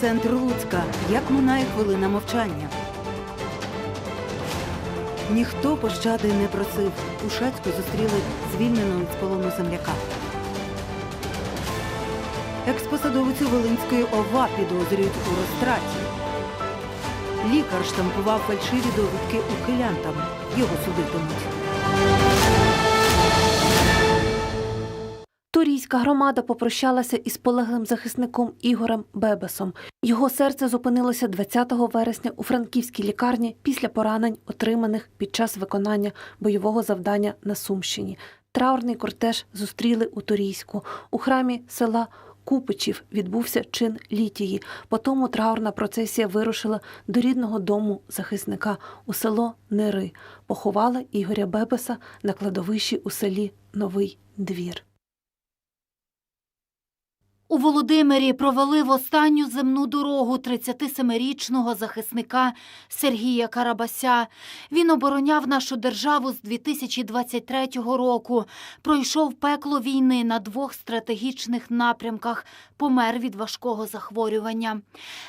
центр Луцька. Як минає хвилина мовчання. Ніхто пощади не просив. У Шацьку зустріли звільненого з полону земляка. Експосадовицю Волинської ОВА підозрюють у розтраті. Лікар штампував фальшиві довідки ухилянтам. Його судитимуть. Турійська громада попрощалася із полеглим захисником Ігорем Бебесом. Його серце зупинилося 20 вересня у франківській лікарні після поранень, отриманих під час виконання бойового завдання на Сумщині. Траурний кортеж зустріли у Турійську. У храмі села Купичів відбувся чин літії. Потому траурна процесія вирушила до рідного дому захисника у село Нери. Поховали Ігоря Бебеса на кладовищі у селі Новий Двір. У Володимирі провели в останню земну дорогу 37-річного захисника Сергія Карабася. Він обороняв нашу державу з 2023 року. Пройшов пекло війни на двох стратегічних напрямках. Помер від важкого захворювання.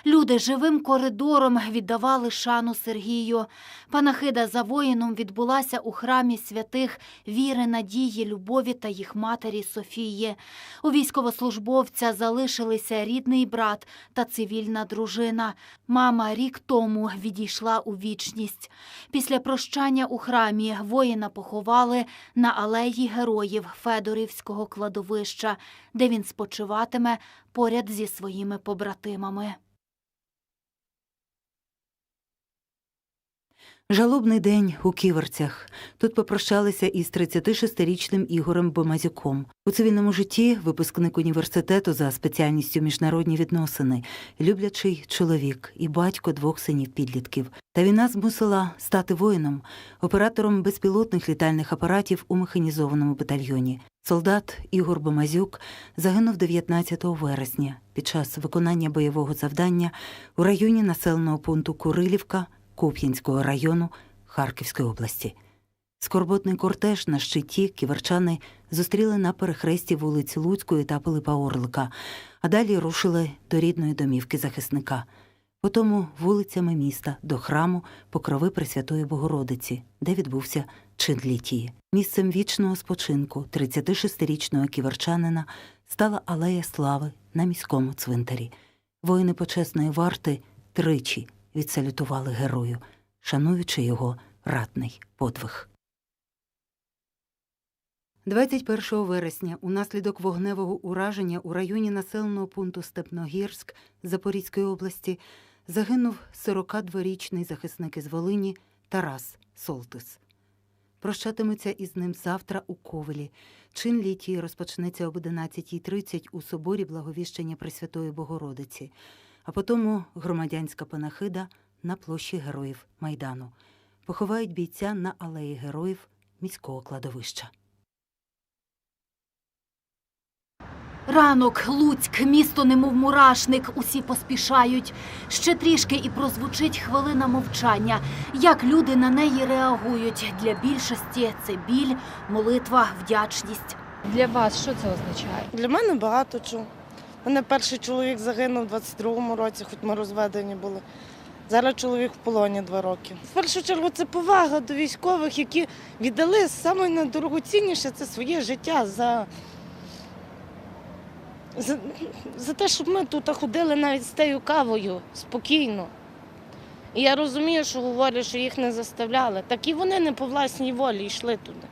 Люди живим коридором віддавали шану Сергію. Панахида за воїном відбулася у храмі святих віри, надії, любові та їх матері Софії. У військовослужбовця залишилися рідний брат та цивільна дружина. Мама рік тому відійшла у вічність. Після прощання у храмі воїна поховали на алеї героїв Федорівського кладовища, де він спочиватиме поряд зі своїми побратимами. Жалобний день у Ківерцях. Тут попрощалися із 36-річним Ігорем Бомазюком. У цивільному житті випускник університету за спеціальністю міжнародні відносини, люблячий чоловік і батько двох синів підлітків. Та війна змусила стати воїном, оператором безпілотних літальних апаратів у механізованому батальйоні. Солдат Ігор Бомазюк загинув 19 вересня під час виконання бойового завдання у районі населеного пункту Курилівка Куп'янського району Харківської області. Скорботний кортеж на щиті ківерчани зустріли на перехресті вулиці Луцької та Пилипа Орлика, а далі рушили до рідної домівки захисника. Потому вулицями міста до храму Покрови Пресвятої Богородиці, де відбувся чин літії. Місцем вічного спочинку 36-річного ківерчанина стала алея слави на міському цвинтарі. Воїни почесної варти тричі відсалютували герою, шануючи його ратний подвиг. 21 вересня унаслідок вогневого ураження у районі населеного пункту Степногірськ Запорізької області загинув 42-річний захисник із Волині Тарас Солтис. Прощатимуться із ним завтра у Ковелі. Чин літії розпочнеться об 11.30 у соборі Благовіщення Пресвятої Богородиці, а потому громадянська панахида на площі Героїв Майдану. Поховають бійця на алеї Героїв міського кладовища. Ранок, Луцьк, місто немов мурашник, усі поспішають. Ще трішки і прозвучить хвилина мовчання. Як люди на неї реагують? Для більшості це біль, молитва, вдячність. Для вас що це означає? Для мене багато чого. Мене перший чоловік загинув у 22-му році, хоч ми розведені були. Зараз чоловік в полоні два роки. В першу чергу це повага до військових, які віддали найдорогоцінніше це своє життя за, за, за те, щоб ми тут ходили навіть з тією кавою спокійно. І я розумію, що говорять, що їх не заставляли. Так і вони не по власній волі йшли туди.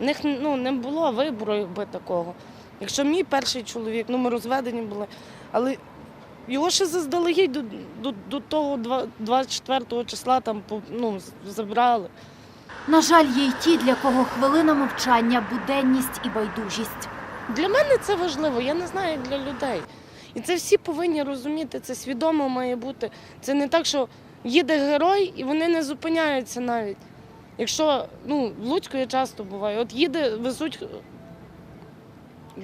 У них ну, не було вибору якби такого. Якщо мій перший чоловік, ну ми розведені були, але його ще заздалегідь до, до, до того два- 24 числа там ну, забрали. На жаль, є й ті, для кого хвилина мовчання, буденність і байдужість. Для мене це важливо, я не знаю, як для людей. І це всі повинні розуміти, це свідомо має бути. Це не так, що їде герой і вони не зупиняються навіть. Якщо ну, в Луцьку я часто буваю, от їде, везуть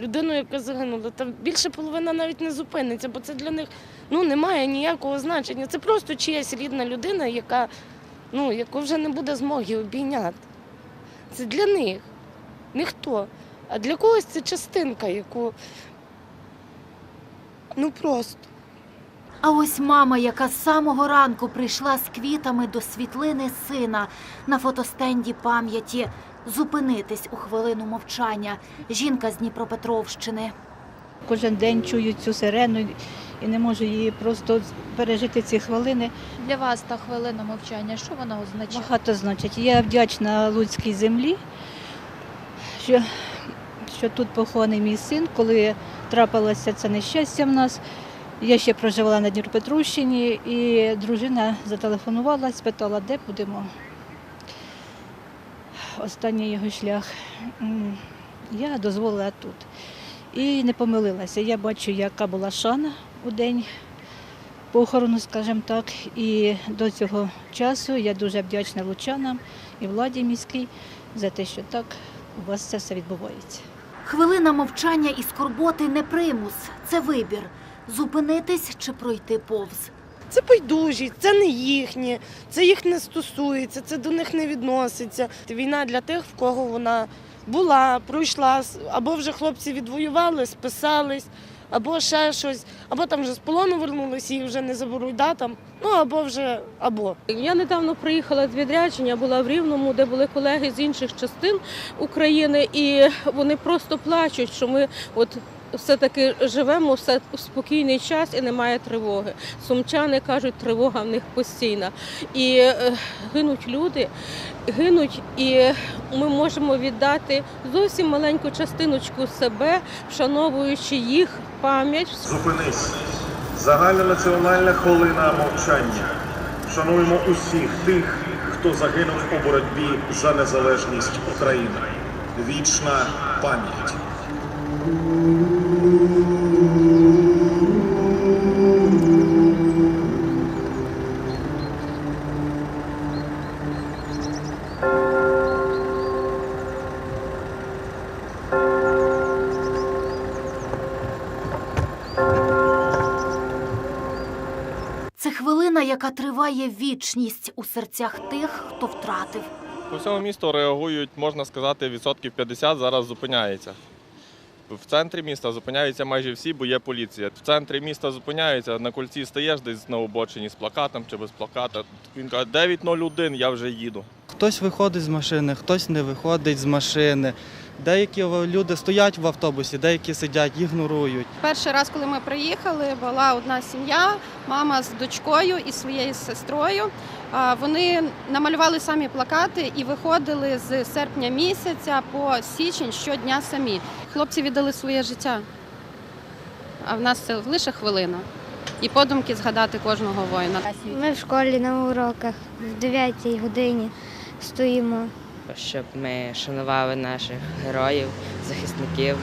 людину, яка загинула, та більше половина навіть не зупиниться, бо це для них ну, немає ніякого значення. Це просто чиясь рідна людина, яка, ну, яку вже не буде змоги обійняти. Це для них. Ніхто. А для когось це частинка, яку ну просто. А ось мама, яка з самого ранку прийшла з квітами до світлини сина на фотостенді пам'яті. Зупинитись у хвилину мовчання. Жінка з Дніпропетровщини. Кожен день чую цю сирену і не можу її просто пережити ці хвилини. Для вас та хвилина мовчання, що вона означає? Багато значить. Я вдячна Луцькій землі, що, що тут похований мій син, коли трапилося це нещастя в нас. Я ще проживала на Дніпропетровщині, і дружина зателефонувала, спитала, де будемо. Останній його шлях. Я дозволила тут. І не помилилася. Я бачу, яка була шана у день похорону, скажімо так. І до цього часу я дуже вдячна лучанам і владі міській за те, що так у вас це все відбувається. Хвилина мовчання і скорботи не примус, це вибір зупинитись чи пройти повз. Це байдужість, це не їхнє, це їх не стосується, це до них не відноситься. Війна для тих, в кого вона була, пройшла, або вже хлопці відвоювали, списались, або ще щось, або там вже з полону вернулись, їх вже не заберуть, да, там, ну або вже або. Я недавно приїхала з відрядження, була в Рівному, де були колеги з інших частин України, і вони просто плачуть, що ми от. Все-таки живемо все в спокійний час і немає тривоги. Сумчани кажуть, тривога в них постійна. І е, гинуть люди, гинуть, і ми можемо віддати зовсім маленьку частиночку себе, вшановуючи їх пам'ять, Зупинись. Загальнонаціональна хвилина мовчання. Шануємо усіх тих, хто загинув у боротьбі за незалежність України. Вічна пам'ять. Це хвилина, яка триває вічність у серцях тих, хто втратив. По всьому місту реагують, можна сказати, відсотків 50 зараз зупиняється. В центрі міста зупиняються майже всі, бо є поліція. В центрі міста зупиняються, на кольці стаєш десь на обочині з плакатом чи без плаката. Він каже, 9.01, я вже їду. Хтось виходить з машини, хтось не виходить з машини. Деякі люди стоять в автобусі, деякі сидять, ігнорують. Перший раз, коли ми приїхали, була одна сім'я, мама з дочкою і своєю сестрою. А, Вони намалювали самі плакати і виходили з серпня місяця по січень щодня самі. Хлопці віддали своє життя. А в нас це лише хвилина. І подумки згадати кожного воїна. Ми в школі на уроках в 9 годині стоїмо. щоб ми шанували наших героїв, захисників.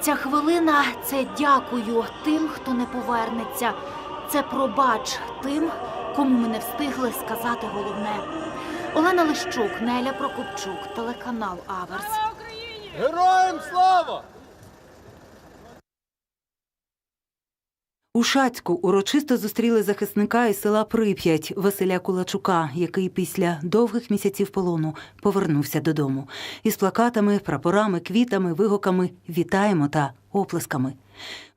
Ця хвилина це дякую тим, хто не повернеться. Це пробач тим, кому ми не встигли сказати головне. Олена Лищук, Неля Прокопчук, телеканал Аверс. Героям слава! У Шацьку урочисто зустріли захисника із села Прип'ять Василя Кулачука, який після довгих місяців полону повернувся додому. Із плакатами, прапорами, квітами, вигуками Вітаємо та оплесками.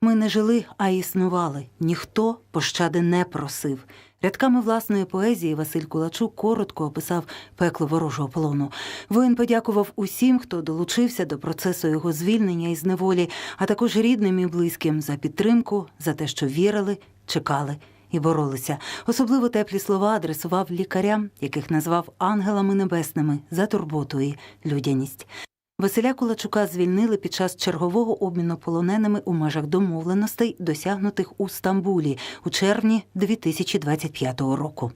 Ми не жили, а існували. Ніхто пощади не просив. Рядками власної поезії Василь Кулачук коротко описав пекло ворожого полону. Воїн подякував усім, хто долучився до процесу його звільнення із неволі, а також рідним і близьким за підтримку, за те, що вірили, чекали і боролися. Особливо теплі слова адресував лікарям, яких назвав ангелами небесними за турботу і людяність. Василя Кулачука звільнили під час чергового обміну полоненими у межах домовленостей, досягнутих у Стамбулі у червні 2025 року.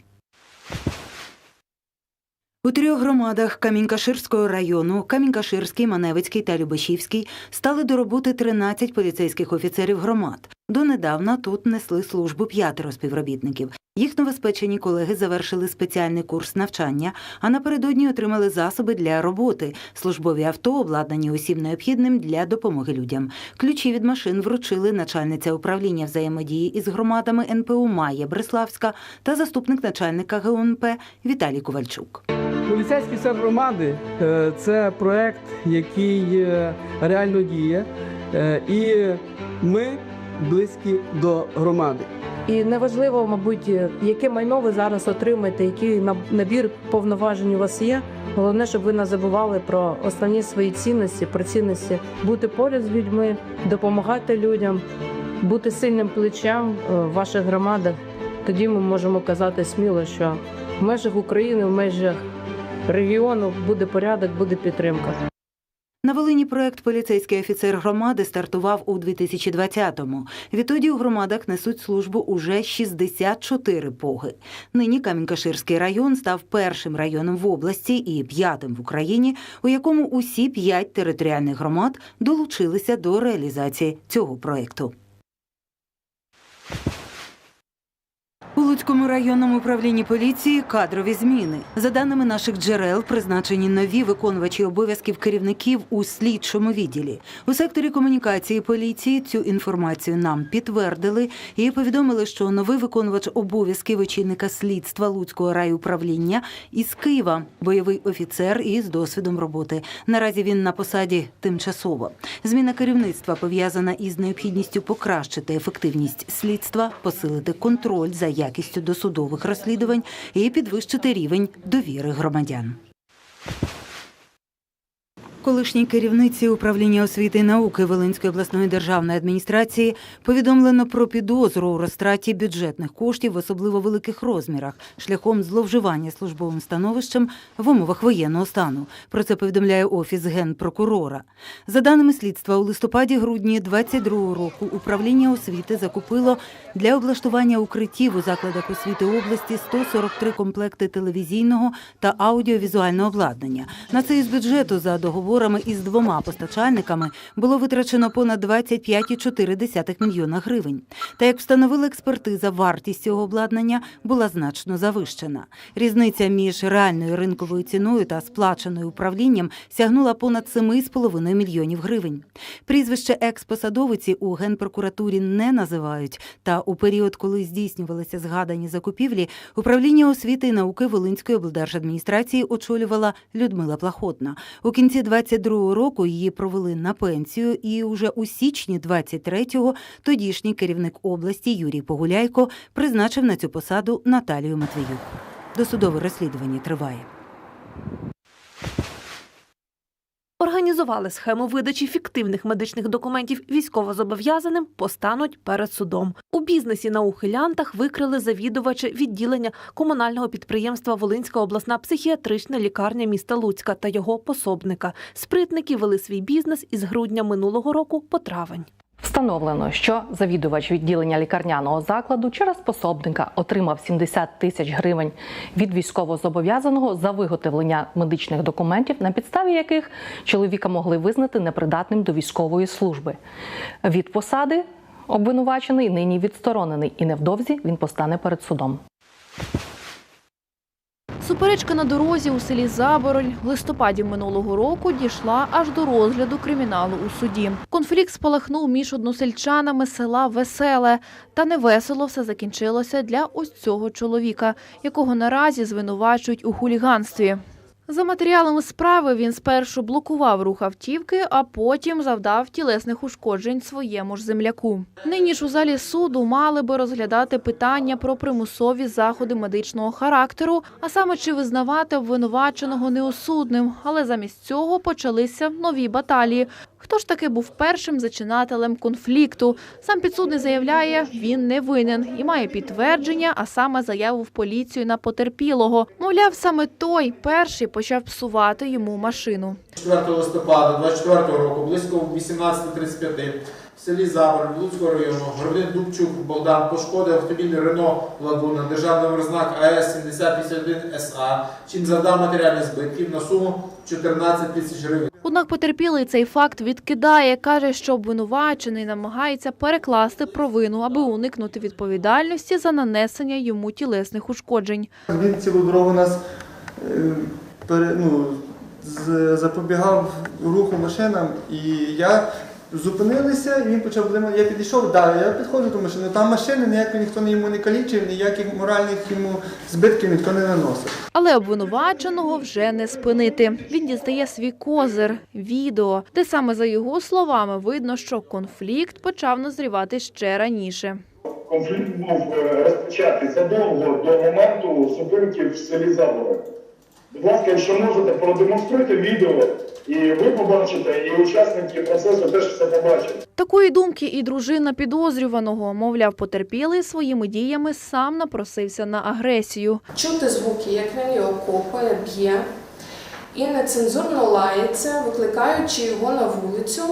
У трьох громадах Камінькаширського району Камінькаширський, Маневицький та Любешівський стали до роботи 13 поліцейських офіцерів громад. Донедавна тут несли службу п'ятеро співробітників. Їх новоспечені колеги завершили спеціальний курс навчання, а напередодні отримали засоби для роботи, службові авто, обладнані усім необхідним для допомоги людям. Ключі від машин вручили начальниця управління взаємодії із громадами НПУ Майя Бреславська та заступник начальника ГУНП Віталій Ковальчук. Поліцейський сер громади е, це проект, який е, реально діє, Е, і ми близькі до громади. І неважливо, мабуть, яке майно ви зараз отримаєте, який на- набір повноважень у вас є. Головне, щоб ви не забували про основні свої цінності, про цінності бути поряд з людьми, допомагати людям, бути сильним плечем в ваших громадах. Тоді ми можемо казати сміло, що в межах України, в межах регіону буде порядок, буде підтримка. На Волині проект Поліцейський офіцер громади стартував у 2020-му. Відтоді у громадах несуть службу уже 64 поги. Нині Камінь-Каширський район став першим районом в області і п'ятим в Україні, у якому усі п'ять територіальних громад долучилися до реалізації цього проекту. У Луцькому районному управлінні поліції кадрові зміни. За даними наших джерел, призначені нові виконувачі обов'язків керівників у слідчому відділі. У секторі комунікації поліції цю інформацію нам підтвердили і повідомили, що новий виконувач обов'язків очільника слідства Луцького райуправління із Києва, бойовий офіцер із досвідом роботи. Наразі він на посаді тимчасово. Зміна керівництва пов'язана із необхідністю покращити ефективність слідства, посилити контроль за якістю досудових розслідувань і підвищити рівень довіри громадян. Колишній керівниці управління освіти і науки Волинської обласної державної адміністрації повідомлено про підозру у розтраті бюджетних коштів в особливо великих розмірах шляхом зловживання службовим становищем в умовах воєнного стану. Про це повідомляє офіс генпрокурора. За даними слідства, у листопаді-грудні 22 року управління освіти закупило для облаштування укриттів у закладах освіти області 143 комплекти телевізійного та аудіовізуального обладнання. На це із бюджету за договорами із двома постачальниками було витрачено понад 25,4 мільйона гривень. Та як встановила експертиза, вартість цього обладнання була значно завищена. Різниця між реальною ринковою ціною та сплаченою управлінням сягнула понад 7,5 мільйонів гривень. Прізвище експосадовиці у генпрокуратурі не називають. Та у період, коли здійснювалися згадані закупівлі, управління освіти і науки Волинської облдержадміністрації очолювала Людмила Плахотна. У кінці 22-го року її провели на пенсію, і уже у січні 23-го тодішній керівник області Юрій Погуляйко призначив на цю посаду Наталію Матвіюк. Досудове розслідування триває. Організували схему видачі фіктивних медичних документів військовозобов'язаним, постануть перед судом. У бізнесі на ухилянтах викрили завідувача відділення комунального підприємства Волинська обласна психіатрична лікарня міста Луцька та його пособника. Спритники вели свій бізнес із грудня минулого року по травень. Встановлено, що завідувач відділення лікарняного закладу через пособника отримав 70 тисяч гривень від військовозобов'язаного за виготовлення медичних документів, на підставі яких чоловіка могли визнати непридатним до військової служби. Від посади обвинувачений нині відсторонений, і невдовзі він постане перед судом. Суперечка на дорозі у селі Забороль в листопаді минулого року дійшла аж до розгляду криміналу у суді. Конфлікт спалахнув між односельчанами села Веселе. Та невесело все закінчилося для ось цього чоловіка, якого наразі звинувачують у хуліганстві. За матеріалами справи він спершу блокував рух автівки, а потім завдав тілесних ушкоджень своєму ж земляку. Нині ж у залі суду мали би розглядати питання про примусові заходи медичного характеру, а саме чи визнавати обвинуваченого неосудним. Але замість цього почалися нові баталії. Хто ж таки був першим зачинателем конфлікту? Сам підсудний заявляє, він не винен і має підтвердження, а саме заяву в поліцію на потерпілого. Мовляв, саме той перший почав псувати йому машину. 4 листопада 24 року, близько 18.35 в селі Забор Луцького району громадянин Дубчук Богдан пошкодив автомобіль Рено Лагуна, державний номер знак АС 7051 СА, чим завдав матеріальних збитків на суму 14 тисяч гривень. Однак потерпілий цей факт відкидає, каже, що обвинувачений намагається перекласти провину, аби уникнути відповідальності за нанесення йому тілесних ушкоджень. Він цілу дорогу нас е, ну, запобігав руху машинам, і я зупинилися, і він почав блимати. Я підійшов, да, я підходжу до машини. Там машини ніяко ніхто не йому не калічив, ніяких моральних йому збитків ніхто не наносив. Але обвинуваченого вже не спинити. Він дістає свій козир – відео, де саме за його словами видно, що конфлікт почав назрівати ще раніше. конфлікт був е, розпочатий задовго до моменту зупинки в селі Заборе. Будь ласка, якщо можете, продемонструйте відео, і ви побачите, і учасники процесу теж все побачать. Такої думки і дружина підозрюваного, мовляв, потерпілий своїми діями сам напросився на агресію. Чути звуки, як він його копає, б'є і нецензурно лається, викликаючи його на вулицю,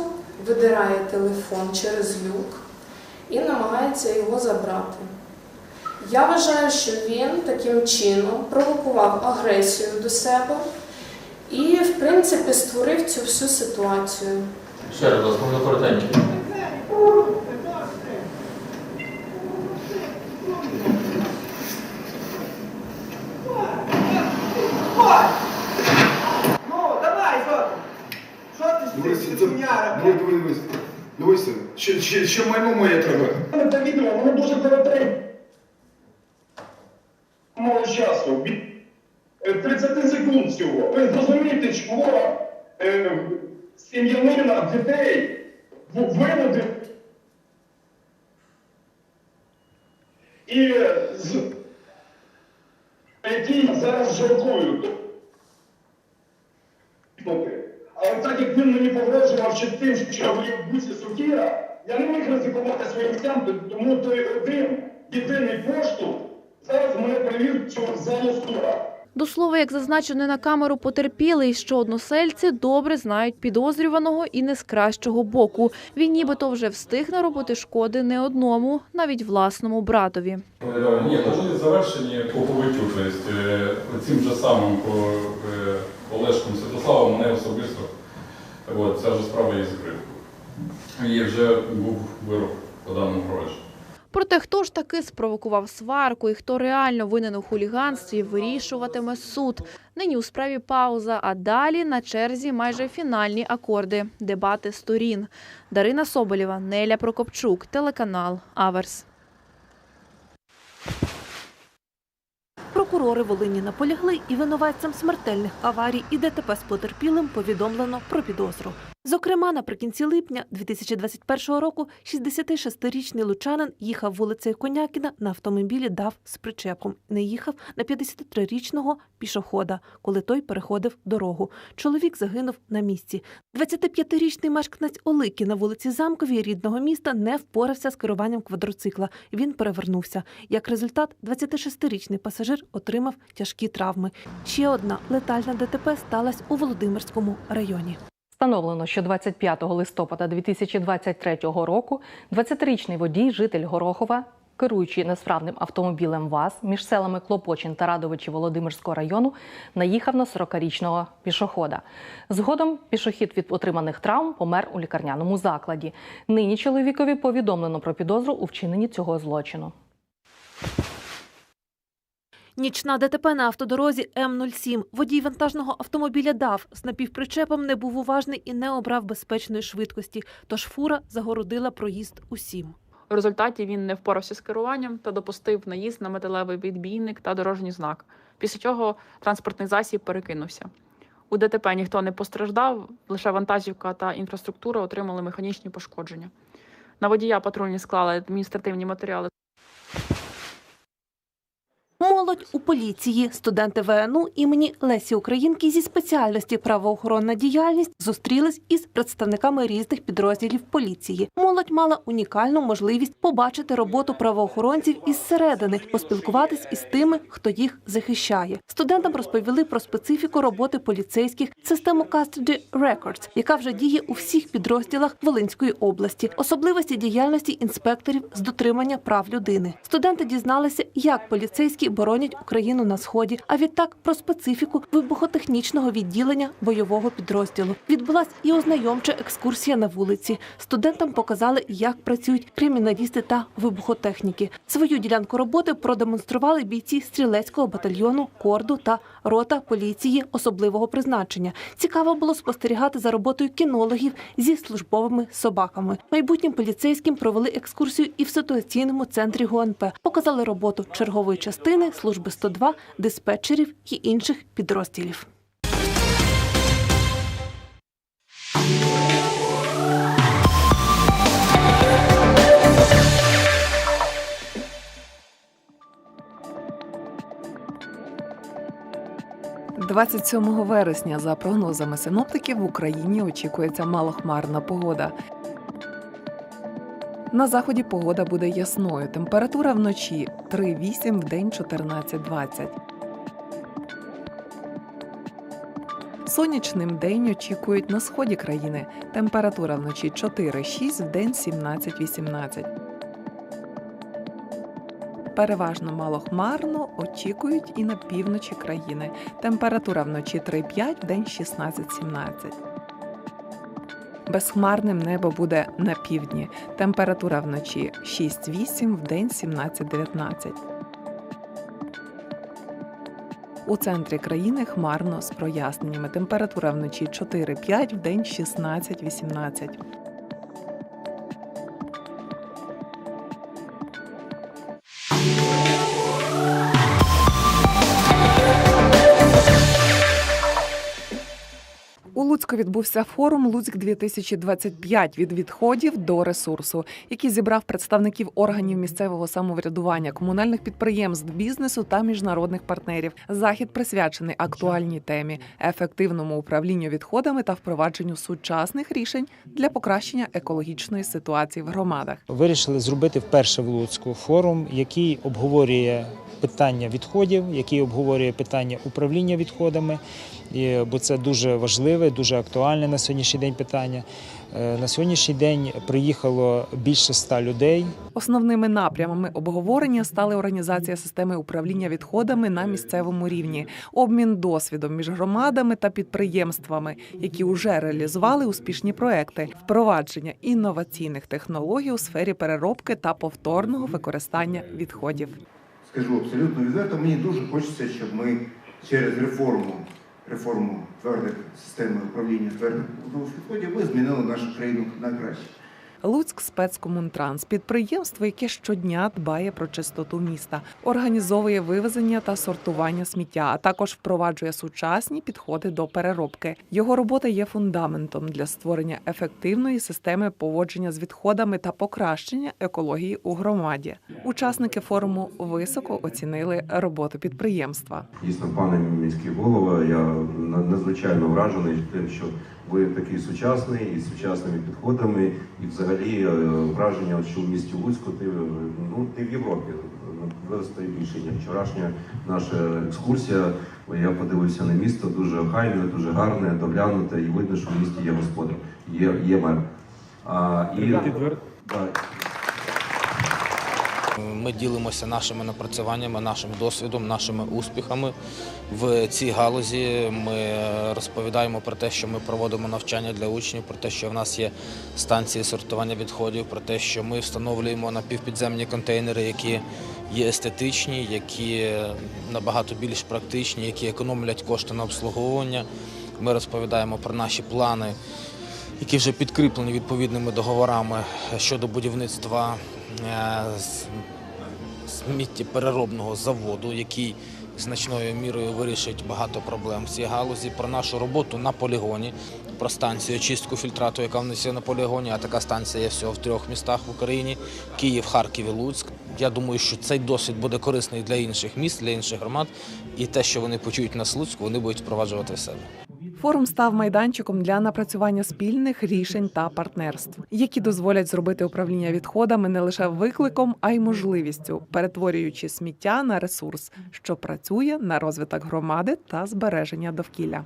видирає телефон через люк і намагається його забрати. Я вважаю, що він таким чином провокував агресію до себе і, в принципі, створив цю всю ситуацію. Ще раз, можна коротенько. Ну, давай, що? Що Дивися. Ще, ще майно моє треба. Це відео, воно дуже коротеньке. Мало часу. Від е, 30 секунд всього. Ви зрозумієте, чого е, сім'янина дітей в- виводив і з які зараз жалкують. Але так як він мені погрожував ще тим, що я в буці сокіра, я не міг ризикувати своїм життям, тому той один єдиний поштовх зараз мене привів цього залу сура. До слова, як зазначено на камеру, потерпілий, що односельці добре знають підозрюваного і не з кращого боку. Він нібито вже встиг наробити шкоди не одному, навіть власному братові. Ні, можливість завершені по побиттю. Тобто е, цим же самим е, Олешком Святославом мене особисто ця ж справа є закрита. І вже був вирок по даному провадженню. Проте, хто ж таки спровокував сварку і хто реально винен у хуліганстві, вирішуватиме суд. Нині у справі пауза, а далі на черзі майже фінальні акорди, дебати сторін. Дарина Соболєва, Неля Прокопчук, телеканал Аверс. Прокурори Волині наполягли і винуватцям смертельних аварій і ДТП з потерпілим повідомлено про підозру. Зокрема, наприкінці липня 2021 року 66-річний лучанин їхав вулицею Конякіна на автомобілі ДАВ з причепом. Не їхав на 53-річного пішохода, коли той переходив дорогу. Чоловік загинув на місці. 25-річний мешканець Олики на вулиці Замковій рідного міста не впорався з керуванням квадроцикла. Він перевернувся. Як результат, 26-річний пасажир отримав тяжкі травми. Ще одна летальна ДТП сталася у Володимирському районі. Встановлено, що 25 листопада 2023 року 20-річний водій, житель Горохова, керуючи несправним автомобілем ВАЗ між селами Клопочин та Радовичі Володимирського району, наїхав на 40-річного пішохода. Згодом пішохід від отриманих травм помер у лікарняному закладі. Нині чоловікові повідомлено про підозру у вчиненні цього злочину. Нічна ДТП на автодорозі М07. Водій вантажного автомобіля ДАВ з напівпричепом не був уважний і не обрав безпечної швидкості, тож фура загородила проїзд усім. У результаті він не впорався з керуванням та допустив наїзд на металевий відбійник та дорожній знак, після чого транспортний засіб перекинувся. У ДТП ніхто не постраждав, лише вантажівка та інфраструктура отримали механічні пошкодження. На водія патрульні склали адміністративні матеріали. Молодь у поліції, студенти ВНУ імені Лесі Українки зі спеціальності правоохоронна діяльність зустрілись із представниками різних підрозділів поліції. Молодь мала унікальну можливість побачити роботу правоохоронців із середини, поспілкуватись із тими, хто їх захищає. Студентам розповіли про специфіку роботи поліцейських, систему Custody Records, яка вже діє у всіх підрозділах Волинської області, особливості діяльності інспекторів з дотримання прав людини. Студенти дізналися, як поліцейські боронять Україну на сході, а відтак про специфіку вибухотехнічного відділення бойового підрозділу. Відбулась і ознайомча екскурсія на вулиці. Студентам показали, як працюють криміналісти та вибухотехніки. Свою ділянку роботи продемонстрували бійці стрілецького батальйону, корду та рота поліції особливого призначення. Цікаво було спостерігати за роботою кінологів зі службовими собаками. Майбутнім поліцейським провели екскурсію і в ситуаційному центрі ГУНП. Показали роботу чергової частини, частини, служби 102, диспетчерів і інших підрозділів. Двадцять вересня, за прогнозами синоптиків, в Україні очікується малохмарна погода. На заході погода буде ясною. Температура вночі 3-8, вдень 14-20. Сонячним день очікують на сході країни. Температура вночі 4-6, вдень 17-18. Переважно малохмарно очікують і на півночі країни. Температура вночі 3-5, вдень 16-17. Безхмарним небо буде на півдні. Температура вночі 6-8, вдень 17-19. У центрі країни хмарно з проясненнями. Температура вночі 4-5, вдень 16-18. Луцьку відбувся форум Луцьк 2025 від відходів до ресурсу, який зібрав представників органів місцевого самоврядування, комунальних підприємств, бізнесу та міжнародних партнерів. Захід присвячений актуальній темі ефективному управлінню відходами та впровадженню сучасних рішень для покращення екологічної ситуації в громадах. Вирішили зробити вперше в Луцьку форум, який обговорює питання відходів, який обговорює питання управління відходами, бо це дуже важливе, дуже актуальне на сьогоднішній день питання. Е, На сьогоднішній день приїхало більше ста людей. Основними напрямами обговорення стали організація системи управління відходами на місцевому рівні, обмін досвідом між громадами та підприємствами, які вже реалізували успішні проекти, впровадження інноваційних технологій у сфері переробки та повторного використання відходів. скажу абсолютно відверто, мені дуже хочеться, щоб ми через реформу, реформу твердих системи управління твердих побутових відходів, ми змінили нашу країну на краще. Луцьк спецкомунтранс підприємство, яке щодня дбає про чистоту міста, організовує вивезення та сортування сміття, а також впроваджує сучасні підходи до переробки. Його робота є фундаментом для створення ефективної системи поводження з відходами та покращення екології у громаді. Учасники форуму високо оцінили роботу підприємства. Дійсно, пане міський голова, я надзвичайно вражений тим, що ви такий сучасний і з сучасними підходами, і взагалі е, враження, що в місті Луцьку ти, е, ну, ти в Європі. Виросте більше, ніж вчорашня наша екскурсія. Я подивився на місто, дуже охайне, дуже гарне, доглянуте, і видно, що в місті є господар, є, є мер. А, і, так, Ми ділимося нашими напрацюваннями, нашим досвідом, нашими успіхами в цій галузі. Ми розповідаємо про те, що ми проводимо навчання для учнів, про те, що в нас є станції сортування відходів, про те, що ми встановлюємо напівпідземні контейнери, які є естетичні, які набагато більш практичні, які економлять кошти на обслуговування. Ми розповідаємо про наші плани які вже підкріплені відповідними договорами щодо будівництва сміттєпереробного заводу, який значною мірою вирішить багато проблем в цій галузі. Про нашу роботу на полігоні, про станцію очистку фільтрату, яка в нас є на полігоні. А така станція є всього в трьох містах в Україні: Київ, Харків і Луцьк. Я думаю, що цей досвід буде корисний для інших міст, для інших громад, і те, що вони почують нас в Луцьку, вони будуть впроваджувати в себе. Форум став майданчиком для напрацювання спільних рішень та партнерств, які дозволять зробити управління відходами не лише викликом, а й можливістю, перетворюючи сміття на ресурс, що працює на розвиток громади та збереження довкілля.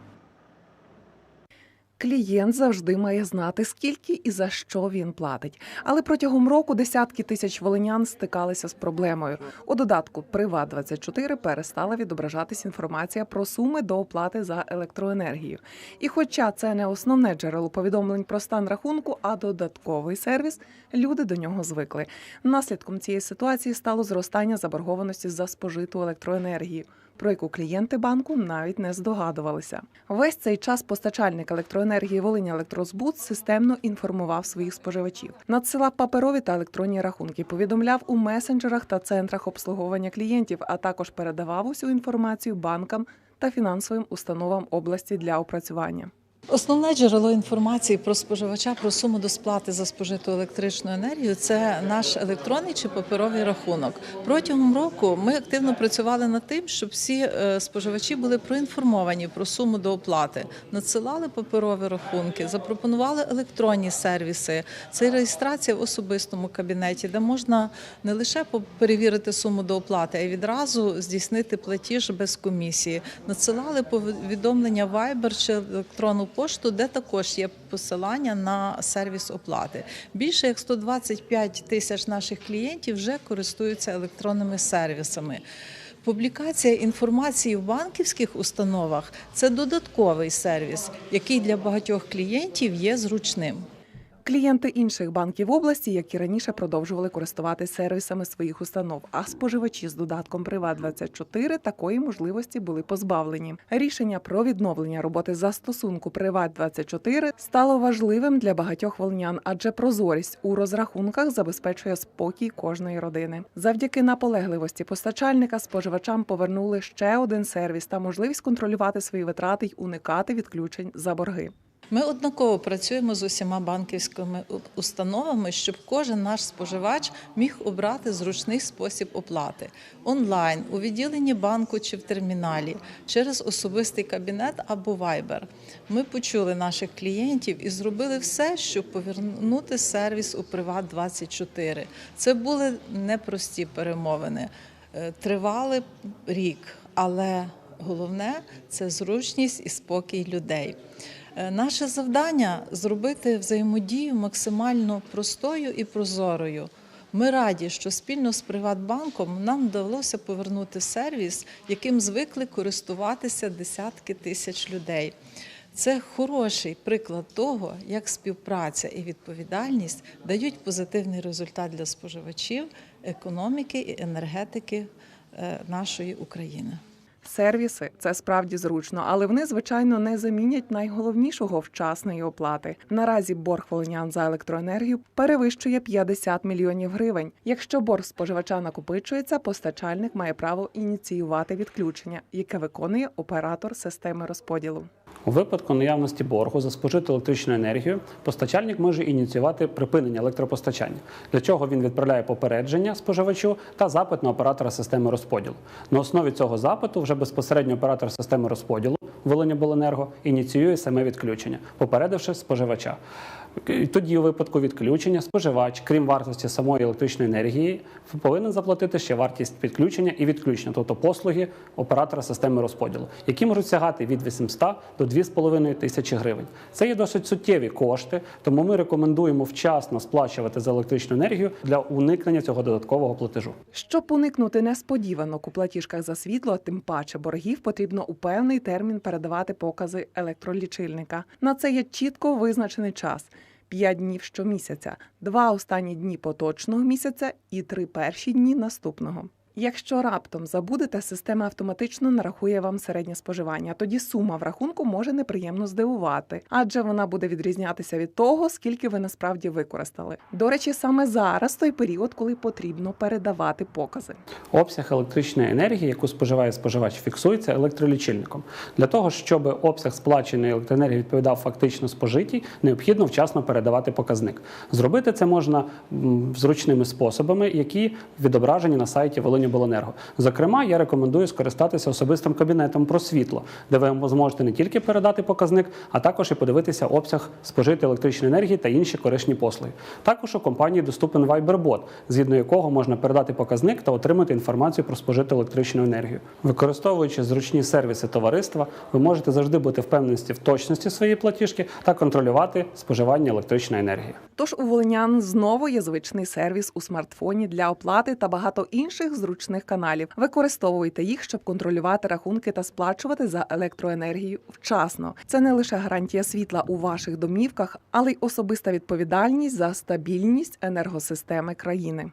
Клієнт завжди має знати, скільки і за що він платить. Але протягом року десятки тисяч волинян стикалися з проблемою. У додатку Приват 24 перестала відображатись інформація про суми до оплати за електроенергію. І хоча це не основне джерело повідомлень про стан рахунку, а додатковий сервіс, люди до нього звикли. Наслідком цієї ситуації стало зростання заборгованості за спожиту електроенергію. Про яку клієнти банку навіть не здогадувалися. Весь цей час постачальник електроенергії Волині Електрозбуд системно інформував своїх споживачів, надсилав паперові та електронні рахунки, повідомляв у месенджерах та центрах обслуговування клієнтів, а також передавав усю інформацію банкам та фінансовим установам області для опрацювання. Основне джерело інформації про споживача про суму до сплати за спожиту електричну енергію це наш електронний чи паперовий рахунок. Протягом року ми активно працювали над тим, щоб всі е, споживачі були проінформовані про суму до оплати, надсилали паперові рахунки, запропонували електронні сервіси. Це реєстрація в особистому кабінеті, де можна не лише перевірити суму до оплати, а й відразу здійснити платіж без комісії. Надсилали повідомлення Viber чи електронну пошту, де також є посилання на сервіс оплати. Більше як 125 тисяч наших клієнтів вже користуються електронними сервісами. Публікація інформації в банківських установах це додатковий сервіс, який для багатьох клієнтів є зручним. Клієнти інших банків області, як і раніше, продовжували користуватися сервісами своїх установ. А споживачі з додатком Приват 24 такої можливості були позбавлені. Рішення про відновлення роботи застосунку Приват 24 стало важливим для багатьох волинян, адже прозорість у розрахунках забезпечує спокій кожної родини. Завдяки наполегливості постачальника споживачам повернули ще один сервіс та можливість контролювати свої витрати й уникати відключень за борги. Ми однаково працюємо з усіма банківськими установами, щоб кожен наш споживач міг обрати зручний спосіб оплати онлайн, у відділенні банку чи в терміналі, через особистий кабінет або Viber. Ми почули наших клієнтів і зробили все, щоб повернути сервіс у Приват 24 Це були непрості перемовини, Е, тривали рік, але головне це зручність і спокій людей. Е, Наше завдання зробити взаємодію максимально простою і прозорою. Ми раді, що спільно з Приватбанком нам вдалося повернути сервіс, яким звикли користуватися десятки тисяч людей. Це хороший приклад того, як співпраця і відповідальність дають позитивний результат для споживачів, економіки і енергетики е, нашої України. Сервіси це справді зручно, але вони, звичайно, не замінять найголовнішого вчасної оплати. Наразі борг волинян за електроенергію перевищує 50 мільйонів гривень. Якщо борг споживача накопичується, постачальник має право ініціювати відключення, яке виконує оператор системи розподілу. У випадку наявності боргу за спожиту електричну енергію постачальник може ініціювати припинення електропостачання, для чого він відправляє попередження споживачу та запит на оператора системи розподілу. На основі цього запиту вже безпосередньо оператор системи розподілу Волинябленерго ініціює саме відключення, попередивши споживача. Тоді, у випадку відключення, споживач, крім вартості самої електричної енергії, повинен заплатити ще вартість підключення і відключення, тобто послуги оператора системи розподілу, які можуть сягати від 800 до 2,5 тисячі гривень. Це є досить суттєві кошти, тому ми рекомендуємо вчасно сплачувати за електричну енергію для уникнення цього додаткового платежу. Щоб уникнути несподіванок у платіжках за світло, тим паче боргів, потрібно у певний термін передавати покази електролічильника. На це є чітко визначений час. 5 днів щомісяця, два останні дні поточного місяця і три перші дні наступного. Якщо раптом забудете, система автоматично нарахує вам середнє споживання. Тоді сума в рахунку може неприємно здивувати, адже вона буде відрізнятися від того, скільки ви насправді використали. До речі, саме зараз той період, коли потрібно передавати покази. Обсяг електричної енергії, яку споживає споживач, фіксується електролічильником. Для того, щоб обсяг сплаченої електроенергії відповідав фактично спожитій, необхідно вчасно передавати показник. Зробити це можна зручними способами, які відображені на сайті Волиньобленерго. Зокрема, я рекомендую скористатися особистим кабінетом про світло, де ви зможете не тільки передати показник, а також і подивитися обсяг спожитої електричної енергії та інші корисні послуги. Також у компанії доступен Viber-бот, згідно якого можна передати показник та отримати інформацію про спожиту електричну енергію. Використовуючи зручні сервіси товариства, ви можете завжди бути впевненості в точності своєї платіжки та контролювати споживання електричної енергії. Тож у волинян знову є звичний сервіс у смартфоні для оплати та багато інших зручних каналів. Використовуйте їх, щоб контролювати рахунки та сплачувати за електроенергію вчасно. Це не лише гарантія світла у ваших домівках, але й особиста відповідальність за стабільність енергосистеми країни.